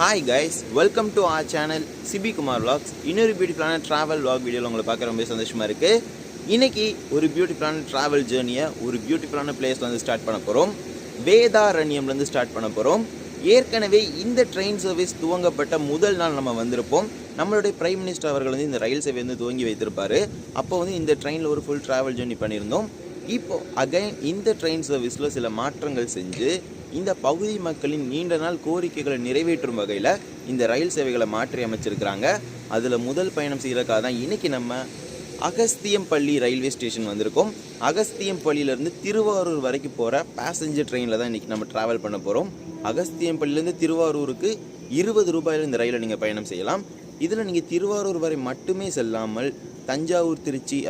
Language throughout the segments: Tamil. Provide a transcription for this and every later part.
Hi guys welcome to our channel CB Kumar vlogs. இன்னொரு பியூட்டிஃபுல்லான ட்ராவல் vlog வீடியோவில் உங்களை பார்க்க ரொம்ப சந்தோஷமாக இருக்குது இன்றைக்கி ஒரு பியூட்டிஃபுல்லான ட்ராவல் ஜேர்னியை ஒரு பியூட்டிஃபுல்லான பிளேஸ்லேருந்து வந்து ஸ்டார்ட் பண்ண போகிறோம் வேதாரண்யம்லேருந்து ஸ்டார்ட் பண்ண போகிறோம் ஏற்கனவே இந்த ட்ரெயின் சர்வீஸ் துவங்கப்பட்ட முதல் நாள் நம்ம வந்திருப்போம். நம்மளுடைய பிரைம் மினிஸ்டர் அவர்கள் வந்து இந்த ரயில் சேவை வந்து துவங்கி வைத்திருப்பார். அப்போ வந்து இந்த ட்ரெயினில் ஒரு ஃபுல் ட்ராவல் ஜேர்னி பண்ணியிருந்தோம். இப்போ அகைன் இந்த ட்ரெயின் சர்வீஸில் சில மாற்றங்கள் செஞ்சு இந்த பகுதி மக்களின் நீண்ட நாள் கோரிக்கைகளை நிறைவேற்றும் வகையில் இந்த ரயில் சேவைகளை மாற்றி அமைச்சிருக்கிறாங்க. அதில் முதல் பயணம் செய்கிறதுக்காக தான் இன்னைக்கு நம்ம அகஸ்தியம்பள்ளி ரயில்வே ஸ்டேஷன் வந்திருக்கோம். அகஸ்தியம்பள்ளியிலேருந்து திருவாரூர் வரைக்கும் போகிற பேசஞ்சர் ட்ரெயினில் தான் இன்றைக்கி நம்ம ட்ராவல் பண்ண போகிறோம் அகஸ்தியம்பள்ளியிலேருந்து திருவாரூருக்கு இருபது ரூபாயில் இந்த ரயிலை நீங்கள் பயணம் செய்யலாம். இதில் நீங்கள் திருவாரூர் வரை மட்டுமே செல்லாமல் தஞ்சாவூர் திருச்சி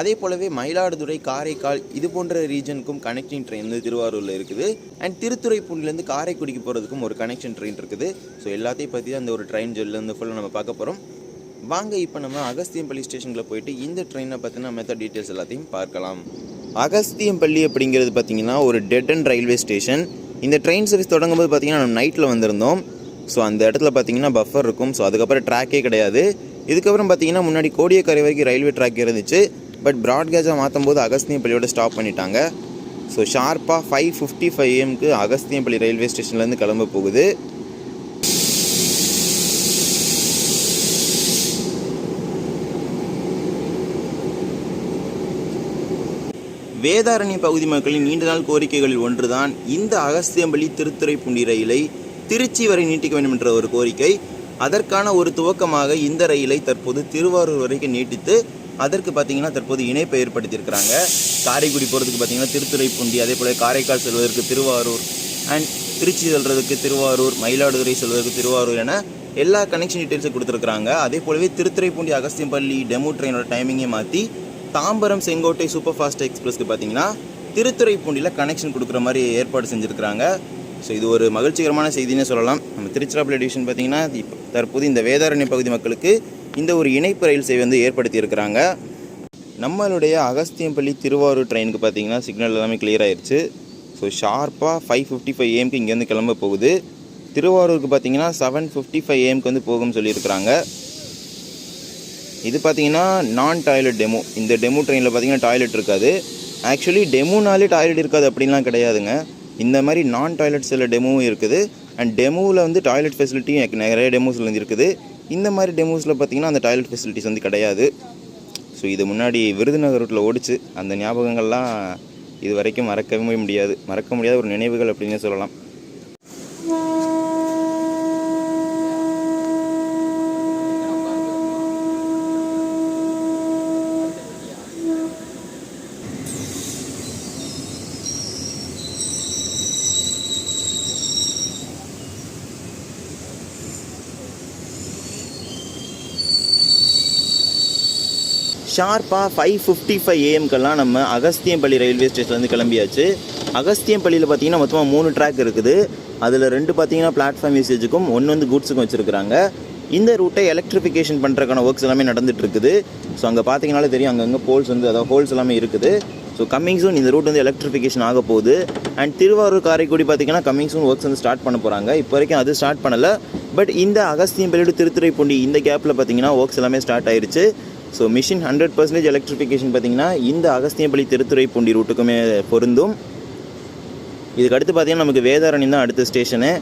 அதே போலவே மயிலாடுதுறை காரைக்கால் இது போன்ற ரீஜனுக்கும் கனெக்டிங் ட்ரெயின் வந்து திருவாரூரில் இருக்குது. அண்ட் திருத்துறைப்பூண்டிலேருந்து காரைக்குடிக்கு போகிறதுக்கும் ஒரு கனெக்ஷன் ட்ரெயின் இருக்குது. ஸோ எல்லாத்தையும் பற்றி அந்த ஒரு ட்ரெயின் ஜெல்லேருந்து ஃபுல்லாக நம்ம பார்க்க போகிறோம் வாங்க இப்போ நம்ம அகஸ்தியம்பள்ளி ஸ்டேஷனில் போயிட்டு இந்த ட்ரெயினை பற்றின மெத்தட் டீட்டெயில்ஸ் எல்லாத்தையும் பார்க்கலாம். அகஸ்தியம்பள்ளி அப்படிங்கிறது பார்த்தீங்கன்னா ஒரு டெட் அண்ட் ரயில்வே ஸ்டேஷன் இந்த ட்ரெயின் சர்வீஸ் தொடங்கும்போது பார்த்தீங்கன்னா நம்ம நைட்டில் வந்திருந்தோம். ஸோ அந்த இடத்துல பார்த்தீங்கன்னா பஃபர் இருக்கும். ஸோ அதுக்கப்புறம் ட்ராக்கே கிடையாது. இதுக்கப்புறம் பார்த்தீங்கன்னா முன்னாடி கோடியக்கரை வரைக்கும் ரயில்வே ட்ராக் இருந்துச்சு. பட் ப்ராட்கேஜாக மாற்றும் போது அகஸ்தியம்பள்ளியோட ஸ்டாப் பண்ணிட்டாங்க ஸோ ஷார்ப்பாக ஃபைவ் ஃபிஃப்டி ஃபைவ் ஏஎம்க்கு அகஸ்தியம்பள்ளி ரயில்வே ஸ்டேஷன்லேருந்து கிளம்ப போகுது. வேதாரண்ய பகுதி மக்களின் நீண்ட நாள் கோரிக்கைகளில் ஒன்றுதான் இந்த அகஸ்தியம்பள்ளி திருத்துறைப்பூண்டி ரயிலை திருச்சி வரை நீட்டிக்க வேண்டும் என்ற ஒரு கோரிக்கை. அதற்கான ஒரு துவக்கமாக இந்த ரயிலை தற்போது திருவாரூர் வரைக்கும் நீட்டித்து அதற்கு பார்த்தீங்கன்னா தற்போது இணைப்பை ஏற்படுத்தியிருக்கிறாங்க. காரைக்குடி போகிறதுக்கு பார்த்தீங்கன்னா திருத்துறைப்பூண்டி அதே போல் காரைக்கால் செல்வதற்கு திருவாரூர் அண்ட் திருச்சி செல்வதற்கு திருவாரூர் மயிலாடுதுறை செல்வதற்கு திருவாரூர் என எல்லா கனெக்ஷன் டீட்டெயில்ஸும் கொடுத்துருக்காங்க அதே போலவே திருத்துறைப்பூண்டி அகஸ்தியம்பள்ளி டெமோ ட்ரெயினோட டைமிங்கை மாற்றி தாம்பரம் செங்கோட்டை சூப்பர் ஃபாஸ்ட் எக்ஸ்பிரஸ்க்கு பார்த்தீங்கன்னா திருத்துறைப்பூண்டியில் கனெக்ஷன் கொடுக்குற மாதிரி ஏற்பாடு செஞ்சுருக்கிறாங்க. ஸோ இது ஒரு மகிழ்ச்சிகரமான செய்தின்னு சொல்லலாம். நம்ம திருச்சிராப்பள்ளி டிவிஷன் பார்த்தீங்கன்னா தற்போது இந்த வேதாரண்ய பகுதி மக்களுக்கு இந்த ஒரு இணைப்பு ரயில் சேவை வந்து ஏற்படுத்தியிருக்கிறாங்க. நம்மளுடைய அகஸ்தியம்பள்ளி திருவாரூர் ட்ரெயினுக்கு பார்த்தீங்கன்னா சிக்னல் எல்லாமே கிளியர் ஆயிடுச்சு ஸோ ஷார்ப்பாக ஃபைவ் ஃபிஃப்டி ஃபைவ் ஏஎம்க்கு இங்கேருந்து கிளம்ப போகுது. திருவாரூருக்கு பார்த்தீங்கன்னா செவன் ஃபிஃப்டி ஃபைவ் ஏஎம்க்கு வந்து போகும்னு சொல்லியிருக்கிறாங்க. இது பார்த்தீங்கன்னா நான் டாய்லெட் டெமோ இந்த டெமோ ட்ரெயினில் பார்த்தீங்கன்னா டாய்லெட் இருக்காது. ஆக்சுவலி டெமோனாலே டாய்லெட் இருக்காது அப்படின்லாம் கிடையாதுங்க. இந்த மாதிரி நான் டாய்லெட் சில டெமோவும் இருக்குது. அண்ட் டெமோவில் வந்து டாய்லெட் ஃபெசிலிட்டியும் நிறைய டெமோஸ் வந்து இருக்குது. இந்த மாதிரி டெமோஸில் பார்த்தீங்கன்னா அந்த டாய்லெட் ஃபெசிலிட்டிஸ் வந்து கிடையாது. ஸோ இது முன்னாடி விருதுநகர் ரூட்டில் ஓடிச்சு. அந்த ஞாபகங்கள்லாம் இது வரைக்கும் மறக்கவே முடியாது. மறக்க முடியாத ஒரு நினைவுகள் அப்படின்னே சொல்லலாம். ஷார்ப்பாக ஃபைவ் ஃபிஃப்டி ஃபைவ் ஏஎம்க்கெல்லாம் நம்ம அகஸ்தியம்பள்ளி ரயில்வே ஸ்டேஷன்லேருந்து கிளம்பியாச்சு. அகஸ்தியம்பள்ளியில் பார்த்தீங்கன்னா மொத்தமாக மூணு ட்ராக் இருக்குது. அதில் ரெண்டு பார்த்தீங்கன்னா பிளாட்ஃபார்ம் யூசேஜுக்கும் ஒன்று வந்து கூட்ஸுக்கும் வச்சுருக்காங்க இந்த ரூட்டை எலக்ட்ரிஃபிகேஷன் பண்ணுறதுக்கான ஒர்க்ஸ் எல்லாமே நடந்துட்டு இருக்குது ஸோ அங்கே பார்த்தீங்கனாலே தெரியும் அங்கங்கே போல்ஸ் வந்து அதாவது ஹோல்ஸ் எல்லாமே இருக்குது. ஸோ கம்மிங் சூன் இந்த ரூட் வந்து எலக்ட்ரிஃபிகேஷன் ஆக போகுது. அண்ட் திருவாரூர் காரைக்குடி பார்த்தீங்கன்னா கம்மிங் சூன் ஒர்க்ஸ் வந்து ஸ்டார்ட் பண்ண போகிறாங்க இப்போ வரைக்கும் அது ஸ்டார்ட் பண்ணலை. பட் இந்த அகஸ்தியம்பள்ளியோட திருத்துறைப்பூண்டி இந்த கேப்பில் பார்த்தீங்கன்னா ஒர்க்ஸ் எல்லாமே ஸ்டார்ட் ஆயிடுச்சு so mission hundred percentage electrification பார்த்தீங்கன்னா இந்த அகஸ்தியப்பள்ளி திருத்துறை பூண்டி ரூட்டுக்குமே பொருந்தும். இதுக்கு அடுத்து பார்த்தீங்கன்னா நமக்கு வேதாரண்யம் தான் அடுத்த ஸ்டேஷனு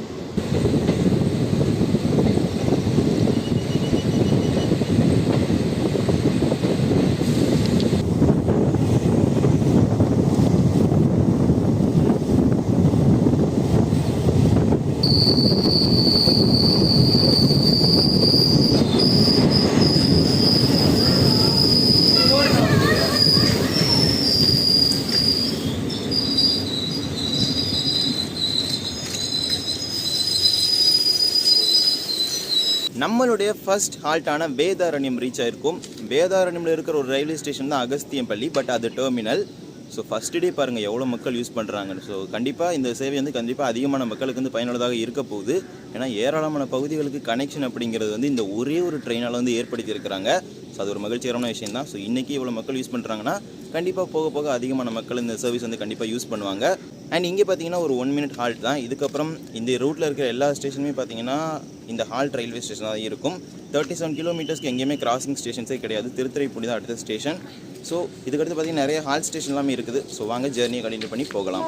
நம்மளுடைய ஃபர்ஸ்ட் ஹால்ட்டான வேதாரண்யம் ரீச் ஆயிருக்கும். வேதாரண்யம்ல இருக்கிற ஒரு ரயில்வே ஸ்டேஷன் தான் அகஸ்தியம்பள்ளி பட் அது டெர்மினல் ஸோ ஃபஸ்ட் டே பாருங்கள் எவ்வளோ மக்கள் யூஸ் பண்ணுறாங்கன்னு ஸோ கண்டிப்பாக இந்த சேவை வந்து கண்டிப்பாக அதிகமான மக்களுக்கு வந்து பயனுள்ளதாக இருக்க போகுது. ஏன்னா ஏராளமான பகுதிகளுக்கு கனெக்ஷன் அப்படிங்கிறது வந்து இந்த ஒரே ஒரு ட்ரெயினால் வந்து ஏற்படுத்தியிருக்கிறாங்க ஸோ அது ஒரு மகிழ்ச்சிகரமான விஷயம் தான் ஸோ இன்றைக்கி இவ்வளோ மக்கள் யூஸ் பண்ணுறாங்கன்னா கண்டிப்பாக போக போக அதிகமான மக்கள் இந்த சர்வீஸ் வந்து கண்டிப்பாக யூஸ் பண்ணுவாங்க. அண்ட் இங்கே பார்த்தீங்கன்னா ஒரு ஒன் மினிட் ஹால்ட் தான். இதுக்கப்புறம் இந்த ரூட்டில் இருக்கிற எல்லா ஸ்டேஷனுமே பார்த்தீங்கன்னா இந்த ஹால்ட் ரயில்வே ஸ்டேஷன் தான் இருக்கும். தேர்ட்டி செவன் கிலோமீட்டர்ஸ்க்கு எங்கேயுமே கிராசிங் ஸ்டேஷன்ஸே கிடையாது. திருத்துறைப்பூடி தான் அடுத்த ஸ்டேஷன் ஸோ இதுக்கடுத்து பார்த்தீங்கன்னா நிறைய ஹால்ட் ஸ்டேஷன் எல்லாமே இருக்குது. ஸோ வாங்க ஜேர்னியை கண்டினியூ பண்ணி போகலாம்.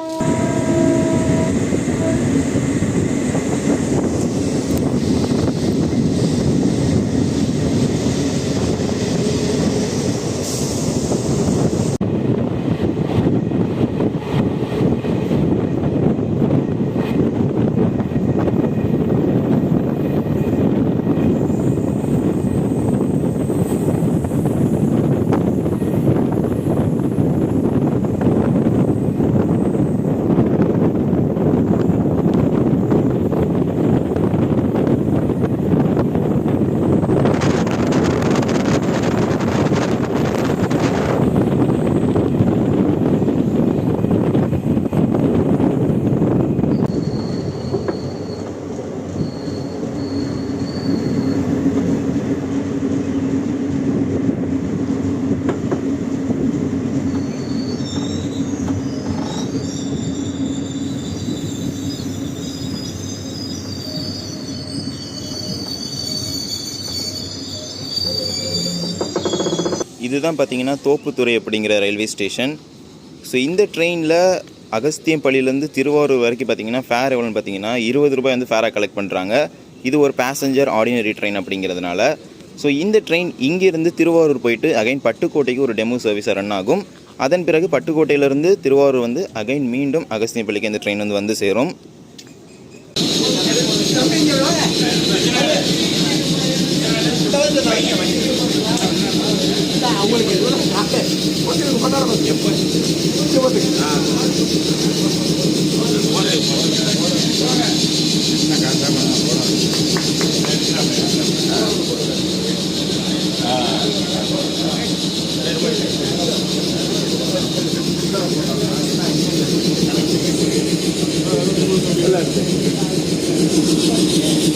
இதுதான் பார்த்தீங்கன்னா தோப்புத்துறை அப்படிங்கிற ரயில்வே ஸ்டேஷன் ஸோ இந்த ட்ரெயினில் அகஸ்தியம்பள்ளியிலேருந்து திருவாரூர் வரைக்கும் பார்த்தீங்கன்னா ஃபேர் எவ்வளோன்னு பார்த்தீங்கன்னா இருபது ரூபாய் வந்து ஃபேராக கலெக்ட் பண்ணுறாங்க இது ஒரு பேசஞ்சர் ஆர்டினரி ட்ரெயின் அப்படிங்கிறதுனால. ஸோ இந்த ட்ரெயின் இங்கேருந்து திருவாரூர் போயிட்டு அகைன் பட்டுக்கோட்டைக்கு ஒரு டெமோ சர்வீஸை ரன் ஆகும். அதன் பிறகு பட்டுக்கோட்டையிலேருந்து திருவாரூர் வந்து அகைன் மீண்டும் அகஸ்தியம்பள்ளிக்கு இந்த ட்ரெயின் வந்து வந்து சேரும். அவங்களுக்கு எதுவும் ஒருத்தருக்கு கொண்டாட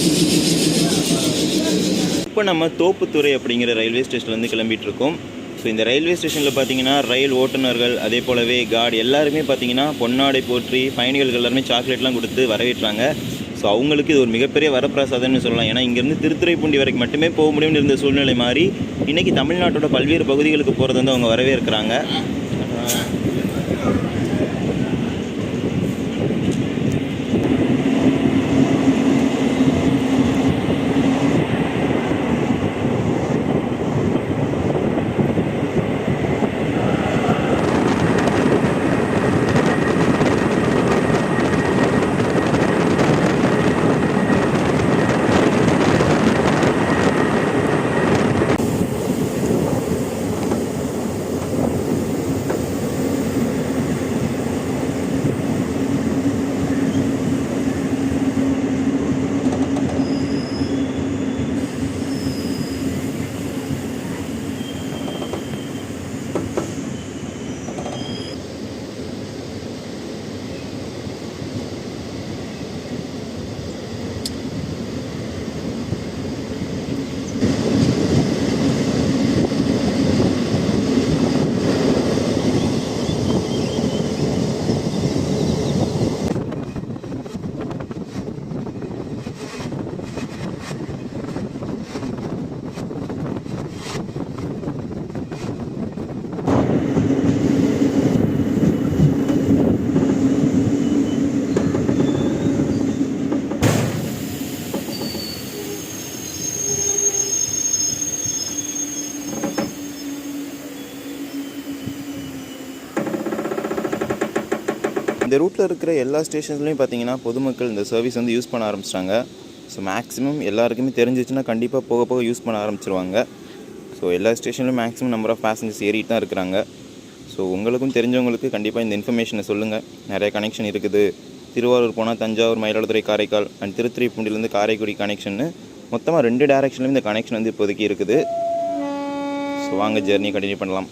Thank you. இப்போ நம்ம தோப்புத்துறை அப்படிங்கிற ரயில்வே ஸ்டேஷன்லேருந்து கிளம்பிட்டு இருக்கோம் ஸோ இந்த ரயில்வே ஸ்டேஷனில் பார்த்தீங்கன்னா ரயில் ஓட்டுநர்கள் அதே போலவே கார்டு எல்லாருமே பார்த்தீங்கன்னா பொன்னாடை போற்றி பயணிகளுக்கு எல்லாருமே சாக்லேட்லாம் கொடுத்து வரவேற்றாங்க. ஸோ அவங்களுக்கு இது ஒரு மிகப்பெரிய வரப்பிரசாதம்னு சொல்லலாம். ஏன்னா இங்கேருந்து திருத்துறைப்பூண்டி வரைக்கும் மட்டுமே போக முடியும்னு இருந்த சூழ்நிலை மாறி இன்றைக்கி தமிழ்நாட்டோட பல்வேறு பகுதிகளுக்கு போகிறது வந்து அவங்க வரவேற்கிறாங்க. இந்த ரூட்டில் இருக்கிற எல்லா ஸ்டேஷன்ஸ்லையும் பார்த்தீங்கன்னா பொதுமக்கள் இந்த சர்வீஸ் வந்து யூஸ் பண்ண ஆரம்பிச்சிட்டாங்க. ஸோ மேக்ஸிமம் எல்லாருக்குமே தெரிஞ்சிச்சுன்னா கண்டிப்பாக போக போக யூஸ் பண்ண ஆரம்பிச்சிருவாங்க. ஸோ எல்லா ஸ்டேஷன்லையும் மேக்ஸிமம் நம்பர் ஆஃப் பேசஞ்சர்ஸ் ஏறிட்டு தான் இருக்கிறாங்க. ஸோ உங்களுக்கும் தெரிஞ்சவங்களுக்கு கண்டிப்பாக இந்த இன்ஃபர்மேஷனை சொல்லுங்கள் நிறைய கனெக்ஷன் இருக்குது. திருவாரூர் போனால் தஞ்சாவூர் மயிலாடுதுறை காரைக்கால் அண்ட் திருத்துறைப்பூண்டிலேருந்து காரைக்குடி கனெக்ஷன்னு மொத்தமாக ரெண்டு டேரெக்ஷன்லேயும் இந்த கனெக்ஷன் வந்து இப்போதைக்கு இருக்குது. ஸோ வாங்க ஜெர்னி கண்டினியூ பண்ணலாம்.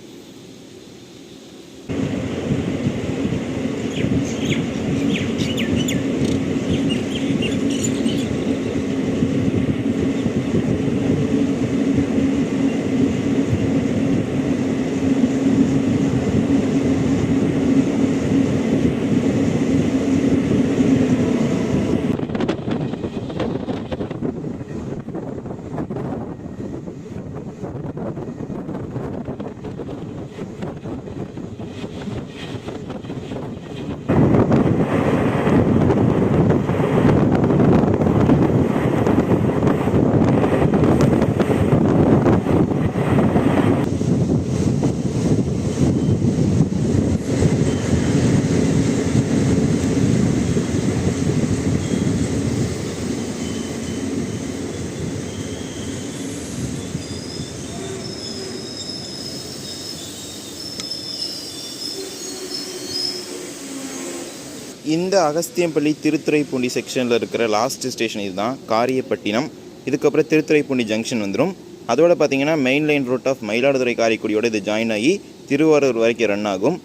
இந்த அகஸ்தியம்பள்ளி திருத்துறைப்பூண்டி செக்ஷனில் இருக்கிற லாஸ்ட் ஸ்டேஷன் இதுதான் காரியப்பட்டினம். இதுக்கப்புறம் திருத்துறைப்பூண்டி ஜங்ஷன் வந்துடும் அதோட பார்த்தீங்கன்னா main line route of Mayiladuthurai காரைக்குடியோட இது ஜாயின் ஆகி திருவாரூர் வரைக்கும் ரன் ஆகும்.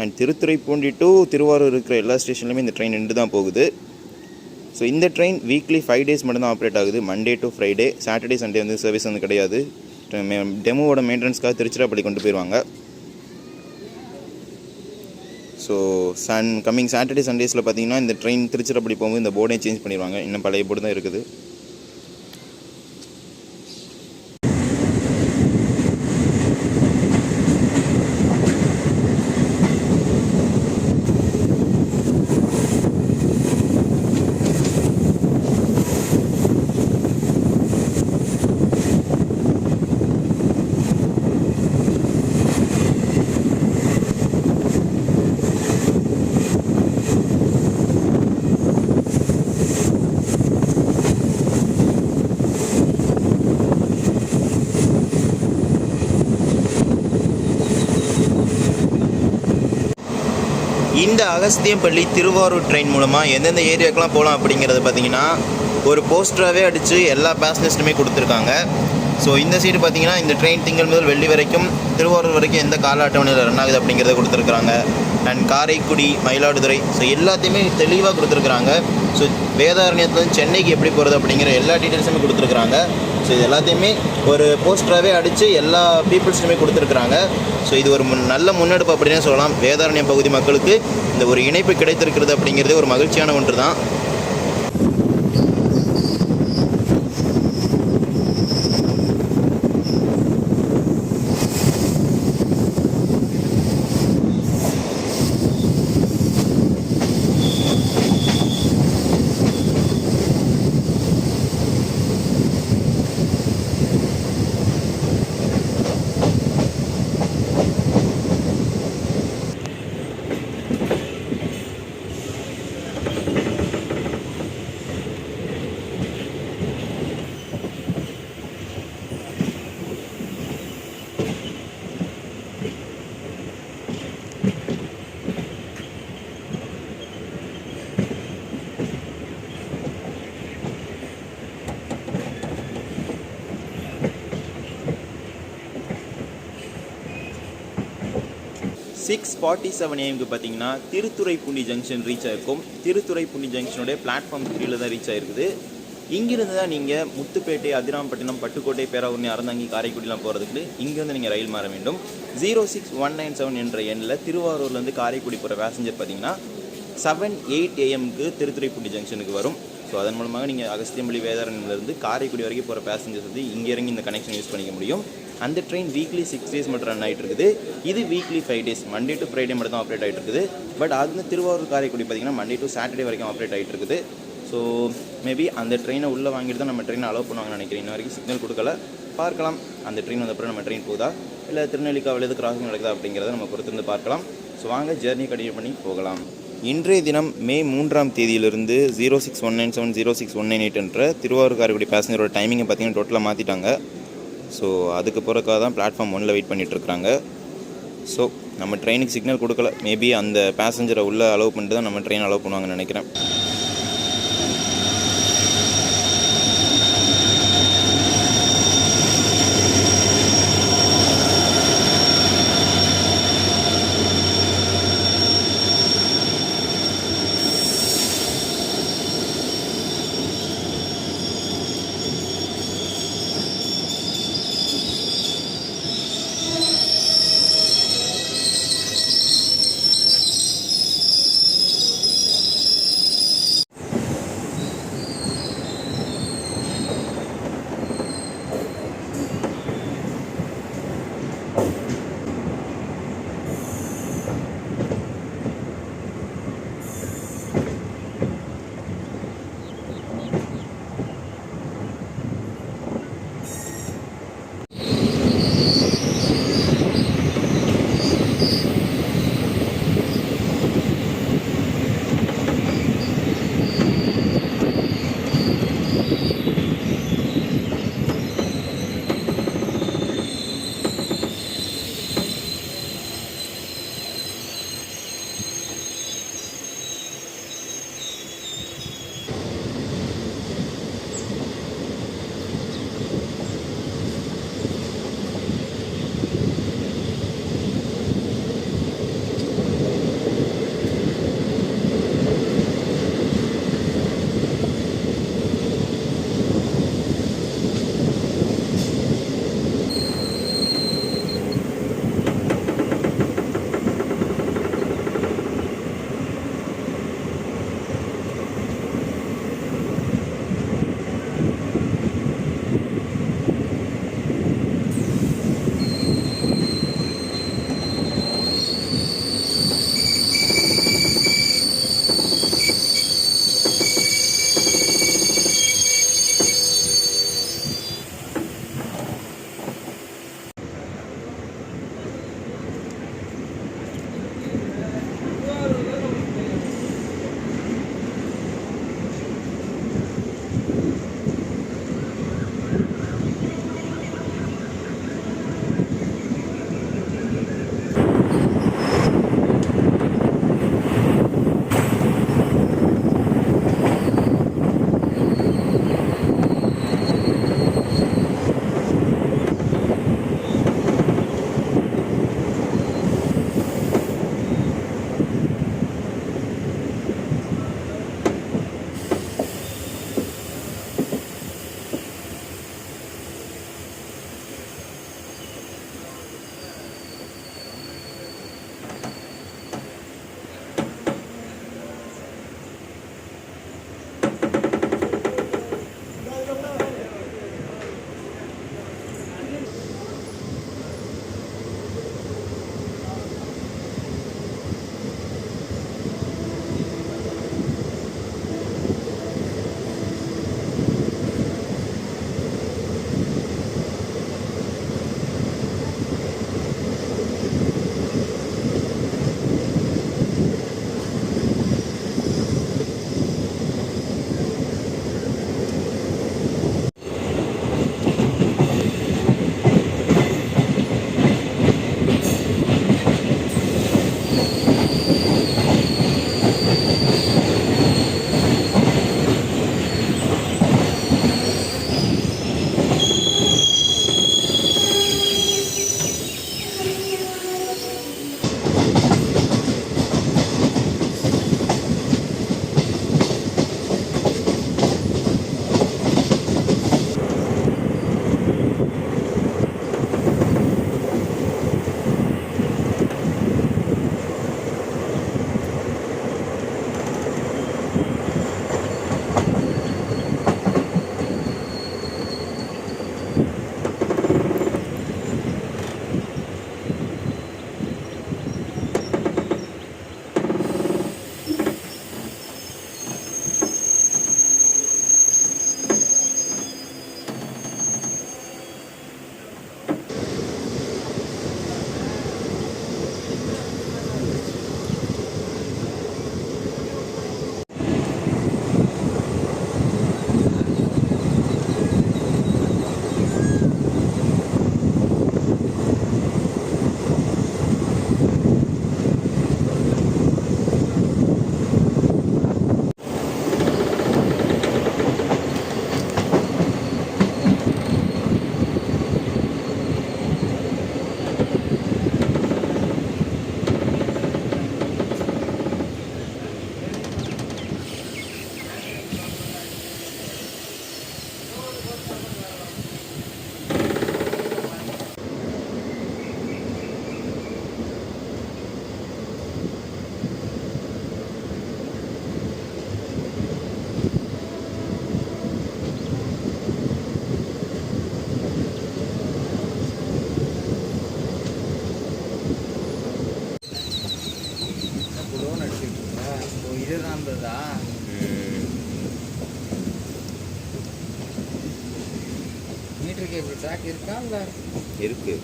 அண்ட் திருத்துறைப்பூண்டி டு திருவாரூர் இருக்கிற எல்லா ஸ்டேஷன்லையுமே இந்த ட்ரெயின் நின்று தான் போகுது. ஸோ இந்த ட்ரெயின் வீக்லி ஃபைவ் டேஸ் மட்டும்தான் ஆப்ரேட் ஆகுது. Monday to Friday Saturday Sunday வந்து சர்வீஸ் வந்து கிடையாது. டெமோவோட மெயின்டெனன்ஸ்க்காக திருச்சிராப்பள்ளி கொண்டு போயிடுவாங்க ஸோ சன் கம்மிங் சாட்டர்டே சண்டேஸில் பார்த்தீங்கன்னா இந்த ட்ரெயின் திருச்சிராப்பள்ளி போகும்போது இந்த போர்டே சேஞ்ச் பண்ணிடுவாங்க இன்னும் பழைய போர்டு தான் இருக்குது. இந்த அகஸ்தியம்பள்ளி திருவாரூர் ட்ரெயின் மூலமாக எந்தெந்த ஏரியாக்கெலாம் போகலாம் அப்படிங்கிறது பார்த்தீங்கன்னா ஒரு போஸ்டராகவே அடித்து எல்லா பேசஞ்சர்ஸ்ட்டுமே கொடுத்துருக்காங்க. ஸோ இந்த சைடு பார்த்தீங்கன்னா இந்த ட்ரெயின் திங்கள் முதல் வெள்ளி வரைக்கும் திருவாரூர் வரைக்கும் எந்த கால அட்டவணையில் ரன் ஆகுது அப்படிங்கிறத கொடுத்துருக்குறாங்க அண்ட் காரைக்குடி மயிலாடுதுறை ஸோ எல்லாத்தையுமே தெளிவாக கொடுத்துருக்குறாங்க ஸோ வேதாரண்யத்துலேருந்து சென்னைக்கு எப்படி போகிறது அப்படிங்கிற எல்லா டீட்டெயில்ஸுமே கொடுத்துருக்குறாங்க ஸோ இது எல்லாத்தையுமே ஒரு போஸ்டராகவே அடித்து எல்லா பீப்புள்ஸ்லையுமே கொடுத்துருக்குறாங்க. ஸோ இது ஒரு முன் நல்ல முன்னெடுப்பு அப்படின்னே சொல்லலாம். வேதாரண்யம் பகுதி மக்களுக்கு இந்த ஒரு இணைப்பு கிடைத்திருக்கிறது அப்படிங்கிறது ஒரு மகிழ்ச்சியான ஒன்று தான் சிக்ஸ் ஃபார்ட்டி செவன் ஏஎம்க்கு பார்த்தீங்கன்னா திருத்துறைப்பூண்டி ஜங்ஷன் ரீச் ஆயிருக்கும். திருத்துறைப்பூண்டி ஜங்ஷனுடைய பிளாட்ஃபார்ம் த்ரீல தான் ரீச் ஆயிருக்குது. இங்கிருந்து தான் நீங்கள் முத்துப்பேட்டை அதிராம்பட்டினம் பட்டுக்கோட்டை பேராவூர்ணி அறந்தாங்கி காரைக்குடிலாம் போகிறதுக்கு இங்கேருந்து நீங்கள் ரயில் மாற வேண்டும். Zero six one nine seven என்ற எண்ணில் திருவாரூர்லேருந்து காரைக்குடி போகிற பேசஞ்சர் பார்த்தீங்கன்னா செவன் எயிட் ஏஎம்க்கு திருத்துறைப்பூண்டி ஜங்ஷனுக்கு வரும். ஸோ அதன் மூலமாக நீங்கள் அகஸ்தியம்பள்ளி வேதாரண்யிலேருந்து காரைக்குடி வரைக்கும் போகிற பேசஞ்சர்ஸ் வந்து இங்கே இறங்கி இந்த கனெக்ஷன் யூஸ் பண்ணிக்க முடியும். அந்த ட்ரெயின் வீக்லி சிக்ஸ் டேஸ் மட்டும் ரன் ஆகிட்டு இருக்குது இது weekly five days Monday to Friday மட்டும் தான் ஆப்ரேட் ஆகிட்டு இருக்குது பட் அது வந்து திருவாரூர் காரைக்குடி பார்த்தீங்கன்னா மண்டே டு சாட்டர்டே வரைக்கும் ஆப்ரேட் ஆகிட்டு இருக்குது ஸோ மேபி அந்த ட்ரெயினை உள்ளே வாங்கிட்டு தான் நம்ம ட்ரெயினை அலோவ் பண்ணுவாங்கன்னு நினைக்கிறேன். இன்ன வரைக்கும் சிக்னல் கொடுக்கல. பார்க்கலாம். அந்த ட்ரெயின் வந்தப்பறம் நம்ம ட்ரெயின் போகுதா இல்லை திருநெல்லிக்காவில் எது கிராசிங் நடக்குதா அப்படிங்கிறத நம்ம பொறுத்திருந்து பார்க்கலாம். ஸோ வாங்க ஜேர்னி கண்டினியூ பண்ணி போகலாம். இன்றைய தினம் மே மூன்றாம் தேதியிலிருந்து zero six one nine seven zero six one nine eight என்ற திருவாரூர் காரைக்குடி பேசஞ்சரோட டைமிங்கை பார்த்தீங்கன்னா டோட்டலாக மாற்றிட்டாங்க ஸோ அதுக்கு போகிறக்காக தான் பிளாட்ஃபார்ம் ஒன்றில் வெயிட் பண்ணிகிட்ருக்குறாங்க ஸோ நம்ம ட்ரெயினுக்கு சிக்னல் கொடுக்கல. மேபி அந்த பேசஞ்சரை உள்ளே அலோவ் பண்ணிட்டு தான் நம்ம ட்ரெயின் அலோவ் பண்ணுவாங்கன்னு நினைக்கிறேன். இருக்கா இல்லை இருக்கு.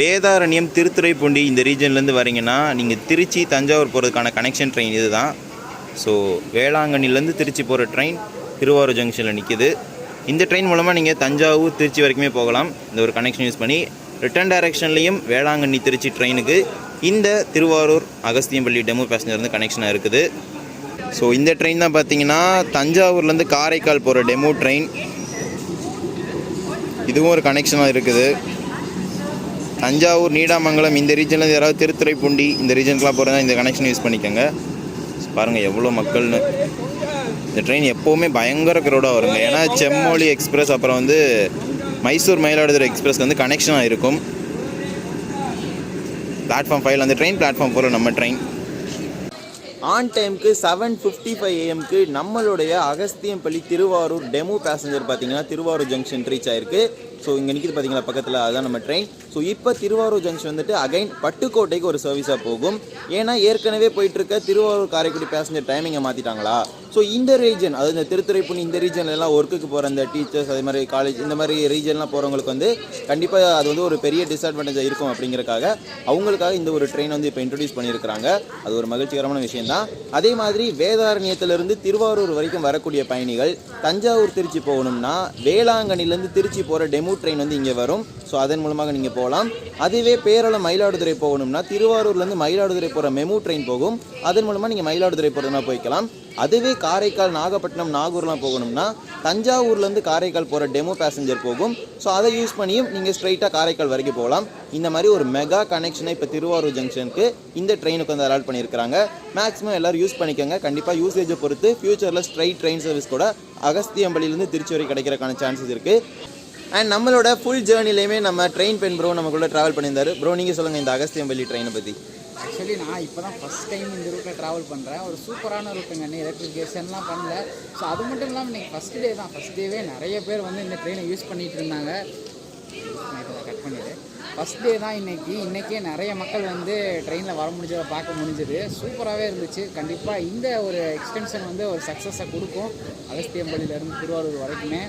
வேதாரண்யம் திருத்துறைப்பூண்டி இந்த ரீஜன்லேருந்து வரீங்கன்னா நீங்கள் திருச்சி தஞ்சாவூர் போகிறதுக்கான கனெக்ஷன் ட்ரெயின் இதுதான். ஸோ வேளாங்கண்ணிலேருந்து திருச்சி போகிற ட்ரெயின் திருவாரூர் ஜங்ஷனில் நிற்கிது இந்த ட்ரெயின் மூலமாக நீங்கள் தஞ்சாவூர் திருச்சி வரைக்குமே போகலாம். இந்த ஒரு கனெக்ஷன் யூஸ் பண்ணி ரிட்டர்ன் டைரக்ஷன்லேயும் வேளாங்கண்ணி திருச்சி ட்ரெயினுக்கு இந்த திருவாரூர் அகஸ்தியம்பள்ளி டெமோ பேசஞ்சர் வந்து கனெக்ஷனாக இருக்குது. ஸோ இந்த ட்ரெயின் தான் பார்த்தீங்கன்னா தஞ்சாவூர்லேருந்து காரைக்கால் போகிற டெமோ ட்ரெயின் இதுவும் ஒரு கனெக்ஷனாக இருக்குது. தஞ்சாவூர் நீடாமங்கலம் இந்த ரீஜனில் யாராவது திருத்துறைப்பூண்டி இந்த ரீஜனுக்குலாம் போகிறதா இந்த கனெக்ஷன் யூஸ் பண்ணிக்கோங்க. பாருங்கள் எவ்வளோ மக்கள்னு. இந்த ட்ரெயின் எப்போவுமே பயங்கர க்ரௌடாக வருங்க. ஏன்னா செம்மொழி எக்ஸ்பிரஸ் அப்புறம் வந்து மைசூர் மயிலாடுதுறை எக்ஸ்பிரஸ் வந்து கனெக்ஷனாக இருக்கும். பிளாட்ஃபார்ம் ஃபைவ் அந்த ட்ரெயின் பிளாட்ஃபார்ம் ஃபோரில் நம்ம ட்ரெயின் ஆன் டைமுக்கு செவன் ஃபிஃப்டி ஃபைவ் ஏஎம்க்கு நம்மளுடைய அகஸ்தியம்பள்ளி திருவாரூர் டெமோ பேசஞ்சர் பார்த்தீங்கன்னா திருவாரூர் ஜங்ஷன் ரீச் ஆயிருக்கு. ஸோ இங்கே நிற்கிது பார்த்தீங்களா பக்கத்தில் அதுதான் நம்ம ட்ரெயின் ஸோ இப்போ திருவாரூர் ஜங்ஷன் வந்துட்டு அகைன் பட்டுக்கோட்டைக்கு ஒரு சர்வீஸாக போகும். ஏன்னா ஏற்கனவே போயிட்டுருக்க திருவாரூர் காரைக்குடி பேசஞ்சர் டைமிங்கை மாற்றிட்டாங்களா ஸோ இந்த ரீஜன் அதாவது இந்த திருத்துறைப்பூண்டி இந்த ரீஜன்ல எல்லாம் ஒர்க்குக்கு போகிற அந்த டீச்சர்ஸ் அதே மாதிரி காலேஜ் இந்த மாதிரி ரீஜன்லாம் போகிறவங்களுக்கு வந்து கண்டிப்பாக அது வந்து ஒரு பெரிய டிஸ்அட்வான்டேஜாக இருக்கும் அப்படிங்கிறக்காக அவங்களுக்காக இந்த ஒரு ட்ரெயின் வந்து இப்போ இன்ட்ரடியூஸ் பண்ணியிருக்கிறாங்க. அது ஒரு மகிழ்ச்சிகரமான விஷயம் தான் அதே மாதிரி வேதாரண்யத்திலிருந்து திருவாரூர் வரைக்கும் வரக்கூடிய பயணிகள் தஞ்சாவூர் திருச்சி போகணும்னா வேளாங்கண்ணிலேருந்து திருச்சி போகிற டெமோ ட்ரெயின் வந்து இங்கே வரும். ஸோ அதன் மூலமாக நீங்கள் போகலாம். அதுவே பேரளம் மயிலாடுதுறை போகணும்னா திருவாரூர்லேருந்து மயிலாடுதுறை போகிற மெமு ட்ரெயின் போகும். அதன் மூலமாக நீங்கள் மயிலாடுதுறை போகிறதுனா போய்க்கலாம். அதுவே காரைக்கால் நாகப்பட்டினம் நாகூர்லாம் போகணும்னா தஞ்சாவூர்லேருந்து காரைக்கால் போகிற டெமோ பேசஞ்சர் போகும். ஸோ அதை யூஸ் பண்ணியும் நீங்கள் ஸ்ட்ரைட்டாக காரைக்கால் வரைக்கும் போகலாம். இந்த மாதிரி ஒரு மெகா கனெக்ஷனை இப்போ திருவாரூர் ஜங்ஷனுக்கு இந்த ட்ரெயினுக்கு வந்து அலாட் பண்ணியிருக்கிறாங்க. மேக்ஸிமம் எல்லோரும் யூஸ் பண்ணிக்கோங்க. கண்டிப்பாக யூசேஜை பொறுத்து ஃபியூச்சரில் ஸ்ட்ரைட் ட்ரெயின் சர்வீஸ் கூட அகஸ்தியம்பலியிலேருந்து திருச்சி வரை கிடைக்கிறக்கான சான்சஸ் இருக்குது அண்ட் நம்மளோட ஃபுல் ஜேர்னிலையுமே நம்ம ட்ரெயின் பெண் ப்ரோ நமக்குள்ள ட்ராவல் பண்ணியிருந்தாரு. ப்ரோ நீங்கள் சொல்லுங்கள் இந்த அகஸ்தியம்பள்ளி ட்ரெயினை பற்றி ஆக்சுவலி நான் இப்போ தான் ஃபஸ்ட் டைம் இந்த ரூட்டில் ட்ராவல் பண்ணுறேன் ஒரு சூப்பரான ரூட்டுங்க அண்ணே எலக்ட்ரிஃபிகேஷன்லாம் பண்ணல. ஸோ அது மட்டும் இல்லாமல் இன்றைக்கி ஃபஸ்ட் டே தான். ஃபஸ்ட் டேவே நிறைய பேர் வந்து இந்த ட்ரெயினை யூஸ் பண்ணிகிட்டு இருந்தாங்க. ஃபஸ்ட் டே தான் இன்னைக்கு. இன்றைக்கே நிறைய மக்கள் வந்து ட்ரெயினில் வர முடிஞ்சதை பார்க்க முடிஞ்சது. சூப்பராகவே இருந்துச்சு. கண்டிப்பாக இந்த ஒரு எக்ஸ்டென்ஷன் வந்து ஒரு சக்ஸஸை கொடுக்கும். அகஸ்தியம்பள்ளியிலேருந்து திருவாரூர் வரைக்குமே.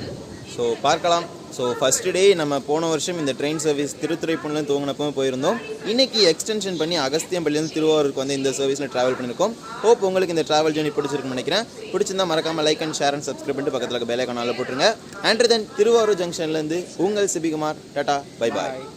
ஸோ பார்க்கலாம். ஸோ ஃபர்ஸ்ட் டே நம்ம போன வருஷம் இந்த ட்ரெயின் சர்வீஸ் திருத்துறைப்பூண்லேருந்து துவங்கினப்போ போயிருந்தோம். இன்னைக்கு எக்ஸ்டென்ஷன் பண்ணி அகஸ்தியம்பள்ளியிலேருந்து திருவாரூருக்கு வந்து இந்த சர்வீஸில் ட்ராவல் பண்ணியிருக்கோம். ஹோப் உங்களுக்கு இந்த ட்ராவல் ஜர்னி பிடிச்சிருக்குன்னு நினைக்கிறேன். பிடிச்சிருந்தா மறக்காம like and share and subscribe பண்ணிட்டு பக்கத்தில் பெல் ஐக்கானால போட்டுருங்க. அண்ட் தென் திருவாரூர் ஜங்ஷன்லேருந்து உங்கள் சிபிகுமார். டாடா. Bye bye